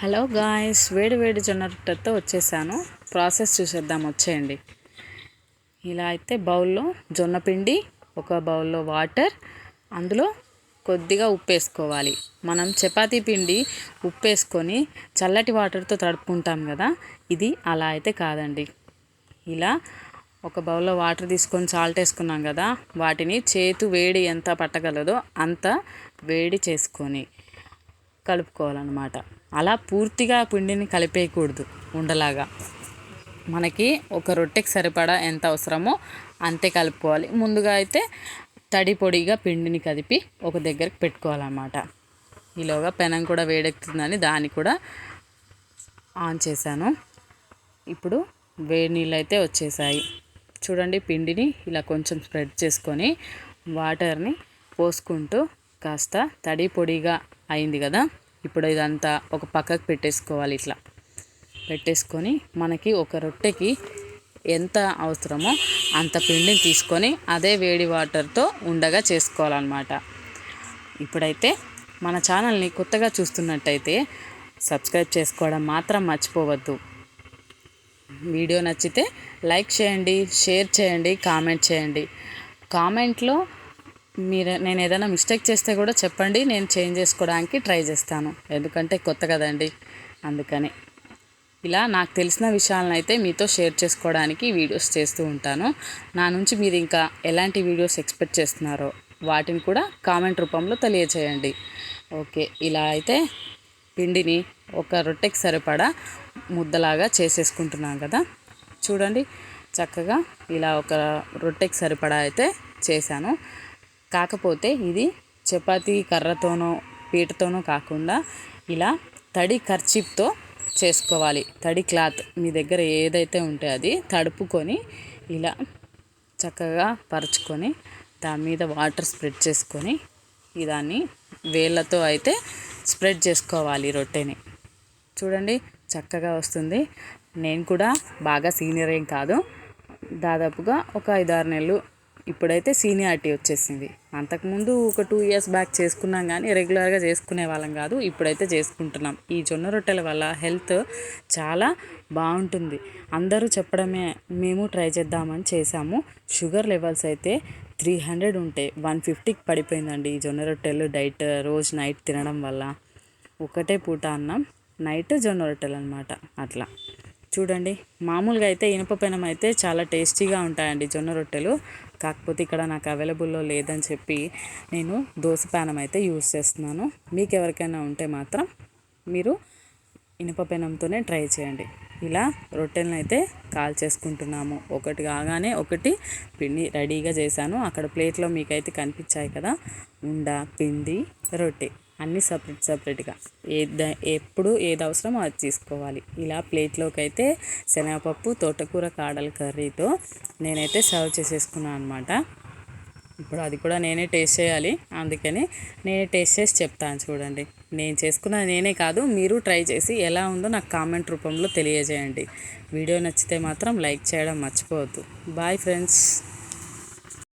Hello guys వేడి వేడి జొన్న రొట్టెతో వచ్చేసాను. ప్రాసెస్ చూసేద్దాం వచ్చేయండి. ఇలా అయితే బౌల్లో జొన్న పిండి ఒక బౌల్లో వాటర్ అందులో కొద్దిగా ఉప్పు వేసుకోవాలి. మనం చపాతీ పిండి ఉప్పు వేసుకొని చల్లటి వాటర్తో తడుపుకుంటాం కదా ఇది అలా అయితే కాదండి. ఇలా ఒక బౌల్లో వాటర్ తీసుకొని సాల్ట్ వేసుకున్నాం కదా వాటిని చేతు వేడి ఎంత పట్టగలదో అంత వేడి చేసుకొని కలుపుకోవాలన్నమాట. అలా పూర్తిగా పిండిని కలిపేయకూడదు ఉండలాగా. మనకి ఒక రొట్టెకి సరిపడా ఎంత అవసరమో అంతే కలుపుకోవాలి. ముందుగా అయితే తడి పొడిగా పిండిని కదిపి ఒక దగ్గరకు పెట్టుకోవాలన్నమాట. ఈలోగా పెనం కూడా వేడెక్కుతుందని దాన్ని కూడా ఆన్ చేశాను. ఇప్పుడు వేడి నీళ్ళు అయితే వచ్చేసాయి. చూడండి పిండిని ఇలా కొంచెం స్ప్రెడ్ చేసుకొని వాటర్ని పోసుకుంటూ కాస్త తడి పొడిగా అయింది కదా. ఇప్పుడు ఇదంతా ఒక పక్కకు పెట్టేసుకోవాలి ఇట్లా. పెట్టేసుకొని మనకి ఒక రొట్టెకి ఎంత అవసరమో అంత పిండిని తీసుకొని అదే వేడి వాటర్తో ఉండగా చేసుకోవాలన్నమాట. ఇప్పుడైతే మన ఛానల్ని కొత్తగా చూస్తున్నట్టయితే సబ్స్క్రైబ్ చేసుకోవడం మాత్రం మర్చిపోవద్దు. వీడియో నచ్చితే లైక్ చేయండి షేర్ చేయండి కామెంట్ చేయండి. కామెంట్లో మీరు నేను ఏదైనా మిస్టేక్ చేస్తే కూడా చెప్పండి నేను చేంజ్ చేసుకోవడానికి ట్రై చేస్తాను. ఎందుకంటే కొత్త కదండి. అందుకని. ఇలా నాకు తెలిసిన విషయాలను అయితే మీతో షేర్ చేసుకోవడానికి వీడియోస్ చేస్తూ ఉంటాను. నా నుంచి మీరు ఇంకా ఎలాంటి వీడియోస్ ఎక్స్పెక్ట్ చేస్తున్నారో వాటిని కూడా కామెంట్ రూపంలో తెలియచేయండి ఓకే ఇలా అయితే పిండిని ఒక రొట్టెకి సరిపడా ముద్దలాగా చేసేసుకుంటున్నాం కదా. చూడండి చక్కగా ఇలా ఒక రొట్టెకి సరిపడా అయితే చేశాను. కాకపోతే ఇది చపాతీ కర్రతోనో పీటతోనో కాకుండా ఇలా తడి కర్చిప్తో చేసుకోవాలి. తడి క్లాత్ మీ దగ్గర ఏదైతే ఉంటే అది తడుపుకొని ఇలా చక్కగా పరుచుకొని దాని మీద వాటర్ స్ప్రెడ్ చేసుకొని దాన్ని వేళ్ళతో అయితే స్ప్రెడ్ చేసుకోవాలి రొట్టెని. చూడండి చక్కగా వస్తుంది. నేను కూడా బాగా సీనియర్ ఏం కాదు. దాదాపుగా ఒక ఐదారు నెలలు ఇప్పుడైతే సీనియారిటీ వచ్చేసింది. అంతకుముందు ఒక టూ ఇయర్స్ బ్యాక్ చేసుకున్నాం కానీ రెగ్యులర్గా చేసుకునే వాళ్ళం కాదు ఇప్పుడైతే చేసుకుంటున్నాం. ఈ జొన్న రొట్టెల వల్ల హెల్త్ చాలా బాగుంటుంది. అందరూ చెప్పడమే మేము ట్రై చేద్దామని చేసాము షుగర్ లెవెల్స్ అయితే త్రీ హండ్రెడ్ ఉంటే వన్ ఫిఫ్టీకి పడిపోయిందండి ఈ జొన్న రొట్టెలు డైట్ రోజు నైట్ తినడం వల్ల. ఒకటే పూట అన్నం నైట్ జొన్న రొట్టెలు అనమాట అట్లా. చూడండి మామూలుగా అయితే ఇనుప పెనం అయితే చాలా టేస్టీగా ఉంటాయండి జొన్న రొట్టెలు. కాకపోతే ఇక్కడ నాకు అవైలబుల్లో లేదని చెప్పి నేను దోశ ప్యానం అయితే యూస్ చేస్తున్నాను. మీకు ఎవరికైనా ఉంటే మాత్రం మీరు ఇనుప పెనంతోనే ట్రై చేయండి. ఇలా రొట్టెలను అయితే కాల్ చేసుకుంటున్నాము. ఒకటి కాగానే ఒకటి పిండి రెడీగా చేశాను. అక్కడ ప్లేట్లో మీకైతే కనిపించాయి కదా ఉండ పిండి రొట్టె. అన్నీ సపరేట్ సపరేట్గా. ఏ ఎప్పుడు ఏది అవసరమో అది తీసుకోవాలి. ఇలా ప్లేట్లోకి అయితే శనగపప్పు తోటకూర కాడల కర్రీతో నేనైతే సర్వ్ చేసేసుకున్నాను అనమాట ఇప్పుడు అది కూడా నేనే టేస్ట్ చేయాలి. అందుకని నేనే టేస్ట్ చేసి చెప్తాను చూడండి. నేను చేసుకున్న నేనే కాదు మీరు ట్రై చేసి ఎలా ఉందో నాకు కామెంట్ రూపంలో తెలియజేయండి. వీడియో నచ్చితే మాత్రం లైక్ చేయడం మర్చిపోవద్దు. Bye friends.